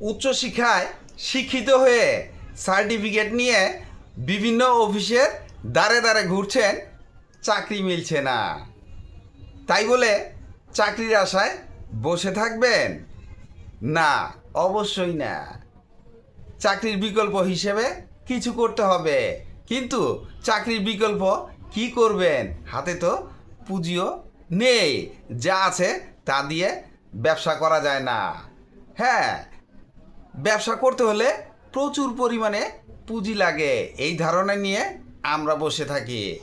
উচ্চশিক্ষায় শিক্ষিত হয়ে সার্টিফিকেট নিয়ে বিভিন্ন অফিসের দ্বারে দ্বারে ঘুরছেন, চাকরি মিলছে না। তাই বলে চাকরির আশায় বসে থাকবেন? না, অবশ্যই না। চাকরির বিকল্প হিসেবে কিছু করতে হবে, কিন্তু চাকরির বিকল্প কি করবেন হাতে তো পুঁজিও নেই, যা আছে তা দিয়ে ব্যবসা করা যায় না। হ্যাঁ ব্যবসা করতে হলে প্রচুর পরিমাণে পুঁজি লাগে। এই ধারণা নিয়ে আমরা বসে থাকি।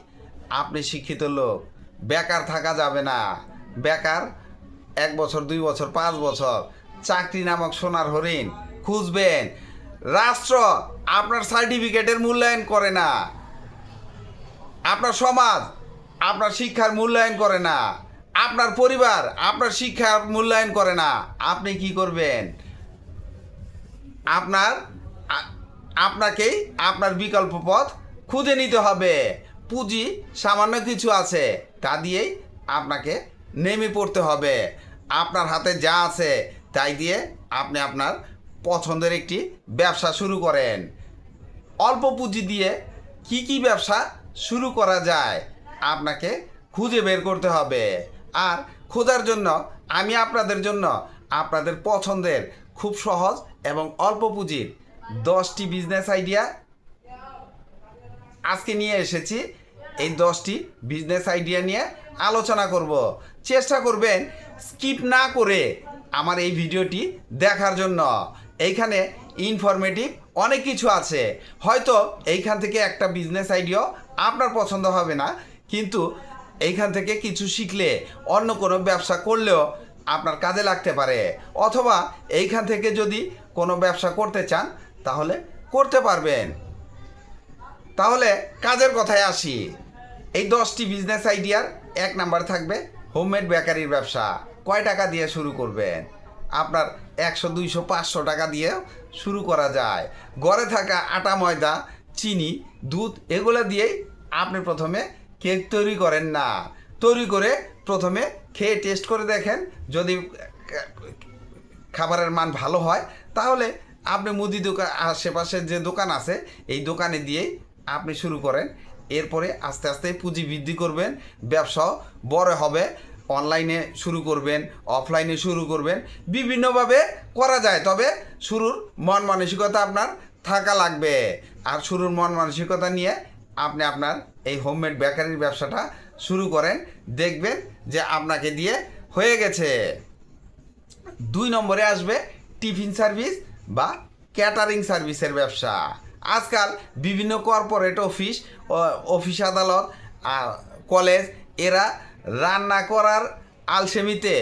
আপনি শিক্ষিত লোক, বেকার থাকা যাবে না। বেকার এক বছর, দুই বছর, পাঁচ বছর, চাকরি নামক সোনার হরিণ খুঁজবেন। রাষ্ট্র আপনার সার্টিফিকেটের মূল্যায়ন করে না। আপনার সমাজ আপনার শিক্ষার মূল্যায়ন করে না। আপনার পরিবার আপনার শিক্ষার মূল্যায়ন করে না। আপনি কি করবেন? আপনার আপনাকেই আপনার বিকল্প পথ খুঁজে নিতে হবে। পুঁজি সামান্য কিছু আছে, তা দিয়েই আপনাকে নেমে পড়তে হবে। আপনার হাতে যা আছে, তাই দিয়ে আপনি আপনার পছন্দের একটি ব্যবসা শুরু করেন। অল্প পুঁজি দিয়ে কি কি ব্যবসা শুরু করা যায়, আপনাকে খুঁজে বের করতে হবে। আর খোঁজার জন্য, আমি আপনাদের জন্য আপনাদের পছন্দের খুব সহজ এবং অল্প পুঁজির। দশটি বিজনেস আইডিয়া আজকে নিয়ে এসেছি। এই দশটি বিজনেস আইডিয়া নিয়ে আলোচনা করব। চেষ্টা করবেন স্কিপ না করে আমার এই ভিডিওটি দেখার জন্য। এইখানে ইনফরমেটিভ অনেক কিছু আছে। হয়তো এইখান থেকে একটা বিজনেস আইডিয়া আপনার পছন্দ হবে না, কিন্তু এইখান থেকে কিছু শিখলে অন্য কোনো ব্যবসা করলেও আপনার কাজে লাগতে পারে। অথবা এইখান থেকে যদি কোনো ব্যবসা করতে চান, তাহলে করতে পারবেন। তাহলে কাজের কথায় আসি। এই দশটি বিজনেস আইডিয়ার এক নাম্বার থাকবে হোমমেড বেকারির ব্যবসা। কয় টাকা দিয়ে শুরু করবেন? আপনার একশো, দুইশো, পাঁচশো টাকা দিয়ে শুরু করা যায়। ঘরে থাকা আটা, ময়দা, চিনি, দুধ এগুলো দিয়েই আপনি প্রথমে কেক তৈরি করেন না। তৈরি করে প্রথমে খেয়ে টেস্ট করে দেখেন যদি, খাবারের মান ভালো হয়, তাহলে আপনি মুদি দোকান, আশেপাশে যে দোকান আছে, এই দোকানে দিয়েই আপনি শুরু করেন। এরপরে আস্তে আস্তে পুঁজি বৃদ্ধি করবেন ব্যবসাও বড় হবে অনলাইনে শুরু করবেন অফলাইনে শুরু করবেন। বিভিন্নভাবে করা যায়, তবে শুরুর মন মানসিকতা আপনার থাকা লাগবে। আর শুরুর মন মানসিকতা নিয়ে আপনি আপনার এই হোমমেড বেকারির ব্যবসাটা শুরু করেন, দেখবেন যে আপনাকে দিয়ে হয়ে গেছে। দুই নম্বরে আসবে টিফিন সার্ভিস বা ক্যাটারিং সার্ভিসের ব্যবসা। আজকাল বিভিন্ন কর্পোরেট অফিস অফিস আদালত কলেজ, এরা রান্না করার আলসেমিতে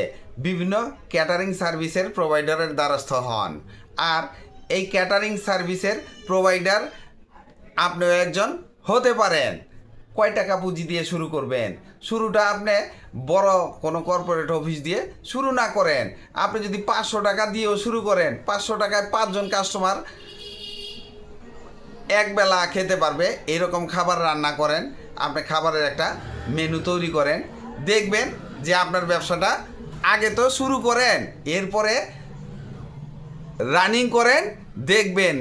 বিভিন্ন ক্যাটারিং সার্ভিসের প্রোভাইডারের দ্বারস্থ হন। আর এই ক্যাটারিং সার্ভিসের প্রোভাইডার আপনিও একজন হতে পারেন। কয় টাকা পুঁজি দিয়ে শুরু করবেন? শুরুটা আপনি বড় কোনো কর্পোরেট অফিস দিয়ে শুরু না করেন। আপনি যদি পাঁচশো টাকা দিয়েও শুরু করেন, পাঁচশো টাকায় পাঁচজন কাস্টমার একবেলা খেতে পারবে, এরকম খাবার রান্না করেন, আপনি খাবারের একটা মেনু তৈরি করেন, দেখবেন যে আপনার ব্যবসাটা আগে তো শুরু করেন, এরপরে রানিং করেন, দেখবেন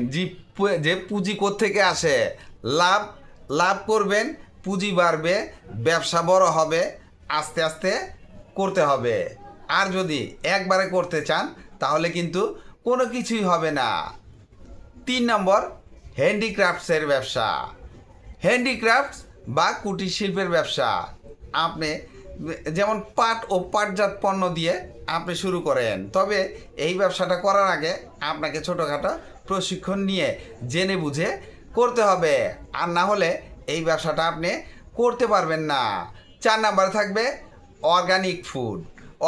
যে পুঁজি থেকে আসে, লাভ লাভ করবেন পুঁজি বাড়বে, ব্যবসা বড় হবে, আস্তে আস্তে করতে হবে। আর যদি একবারে করতে চান, তাহলে কিন্তু কোনো কিছুই হবে না। তিন নম্বর, হ্যান্ডিক্রাফটসের ব্যবসা। হ্যান্ডিক্রাফটস বা কুটির শিল্পের ব্যবসা। আপনি যেমন পাট ও পাটজাত পণ্য দিয়ে আপনি শুরু করেন, তবে এই ব্যবসাটা করার আগে আপনাকে ছোটোখাটো প্রশিক্ষণ নিয়ে জেনে বুঝে করতে হবে। আর না হলে এই ব্যবসাটা আপনি করতে পারবেন না। চার নাম্বার থাকবে অর্গানিক ফুড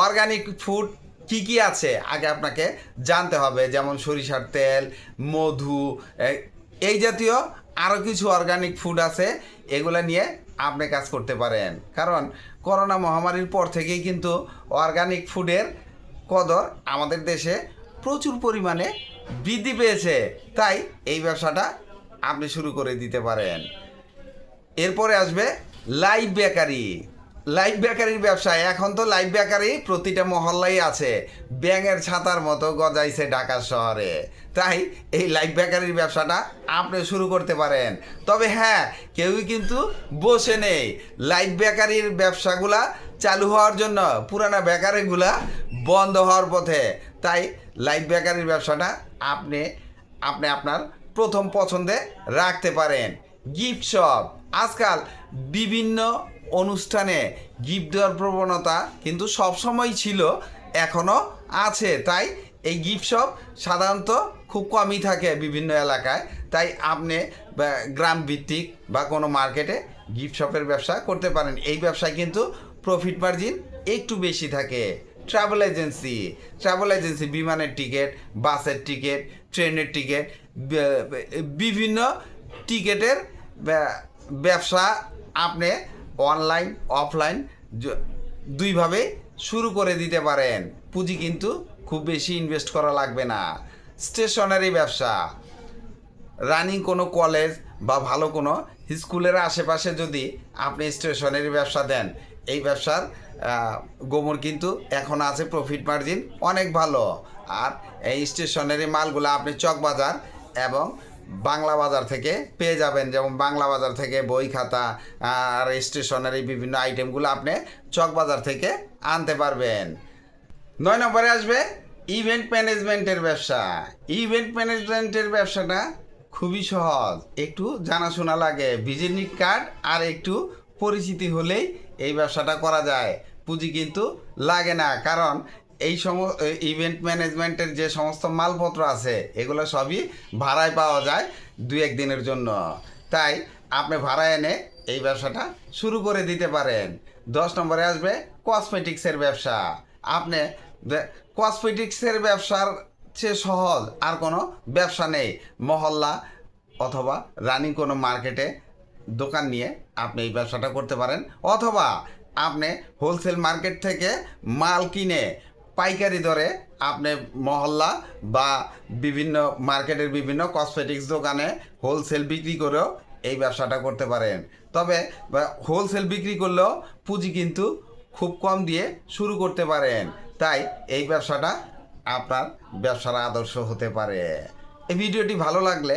অর্গানিক ফুড কি কি আছে? আগে আপনাকে জানতে হবে, যেমন সরিষার তেল, মধু এই জাতীয় আরও কিছু অর্গানিক ফুড আছে, এগুলা নিয়ে আপনি কাজ করতে পারেন। কারণ করোনা মহামারীর পর থেকেই কিন্তু অর্গানিক ফুডের কদর আমাদের দেশে প্রচুর পরিমাণে বৃদ্ধি পেয়েছে। তাই এই ব্যবসাটা আপনি শুরু করে দিতে পারেন। এরপরে আসবে লাইভ বেকারি। লাইভ বেকারির ব্যবসা এখন তো লাইফ বেকারি প্রতিটা মহল্লাই আছে। ব্যাঙের ছাতার মতো গজাইছে ঢাকা শহরে। তাই এই লাইফ বেকারির ব্যবসাটা আপনি শুরু করতে পারেন। তবে হ্যাঁ কেউই কিন্তু বসে নেই। লাইফ বেকারির ব্যবসাগুলা চালু হওয়ার জন্য পুরানা বেকারিগুলা বন্ধ হওয়ার পথে। তাই লাইফ বেকারির ব্যবসাটা আপনি আপনি আপনার প্রথম পছন্দে রাখতে পারেন। Gift shop. আজকাল বিভিন্ন অনুষ্ঠানে গিফট দেওয়ার প্রবণতা কিন্তু সবসময় ছিল এখনও আছে। তাই এই গিফট শপ সাধারণত খুব কমই থাকে বিভিন্ন এলাকায়। তাই আপনি গ্রাম ভিত্তিক বা কোনো মার্কেটে গিফট শপের ব্যবসা করতে পারেন। এই ব্যবসায় কিন্তু প্রফিট মার্জিন একটু বেশি থাকে। ট্রাভেল এজেন্সি ট্রাভেল এজেন্সি বিমানের টিকিট বাসের টিকিট ট্রেনের টিকিট বিভিন্ন টিকিটের ব্যা- ব্যবসা আপনি অনলাইন অফলাইন দুইভাবে শুরু করে দিতে পারেন। পুঁজি কিন্তু খুব বেশি ইনভেস্ট করা লাগবে না। স্টেশনারি ব্যবসা রানিং কোনো কলেজ বা ভালো কোনো স্কুলের আশেপাশে যদি আপনি স্টেশনারি ব্যবসা দেন, এই ব্যবসার গোমর কিন্তু এখন আছে প্রফিট মার্জিন অনেক ভালো। আর এই স্টেশনারি মালগুলো আপনি চকবাজার এবং বাংলা বাজার থেকে পেয়ে যাবেন। যেমন বাংলা বাজার থেকে বই খাতা, আর স্টেশনারি বিভিন্ন আইটেমগুলো আপনি চকবাজার থেকে আনতে পারবেন। নয় নম্বরে আসবে ইভেন্ট ম্যানেজমেন্টের ব্যবসা। ইভেন্ট ম্যানেজমেন্টের ব্যবসাটা খুবই সহজ। একটু জানাশোনা লাগে। ভিজিটিং কার্ড আর একটু পরিচিতি হলেই এই ব্যবসাটা করা যায়। পুঁজি কিন্তু লাগে না। কারণ এই সম ইভেন্ট ম্যানেজমেন্টের যে সমস্ত মালপত্র আছে, এগুলো সবই ভাড়ায় পাওয়া যায় দু এক দিনের জন্য। তাই আপনি ভাড়া এনে এই ব্যবসাটা শুরু করে দিতে পারেন। দশ নম্বরে আসবে কসমেটিক্সের ব্যবসা। আপনি কসমেটিক্সের ব্যবসার চেয়ে সহজ আর কোনো ব্যবসা নেই। মহল্লা অথবা রানিং কোনো মার্কেটে দোকান নিয়ে আপনি এই ব্যবসাটা করতে পারেন। অথবা আপনি হোলসেল মার্কেট থেকে মাল কিনে পাইকারি দরে আপনি মহল্লা বা বিভিন্ন মার্কেটের বিভিন্ন কসমেটিক্স দোকানে হোলসেল বিক্রি করেও এই ব্যবসাটা করতে পারেন। তবে হোলসেল বিক্রি করলেও পুঁজি কিন্তু খুব কম দিয়ে শুরু করতে পারেন। তাই এই ব্যবসাটা আপনার ব্যবসার আদর্শ হতে পারে। এই ভিডিওটি ভালো লাগলে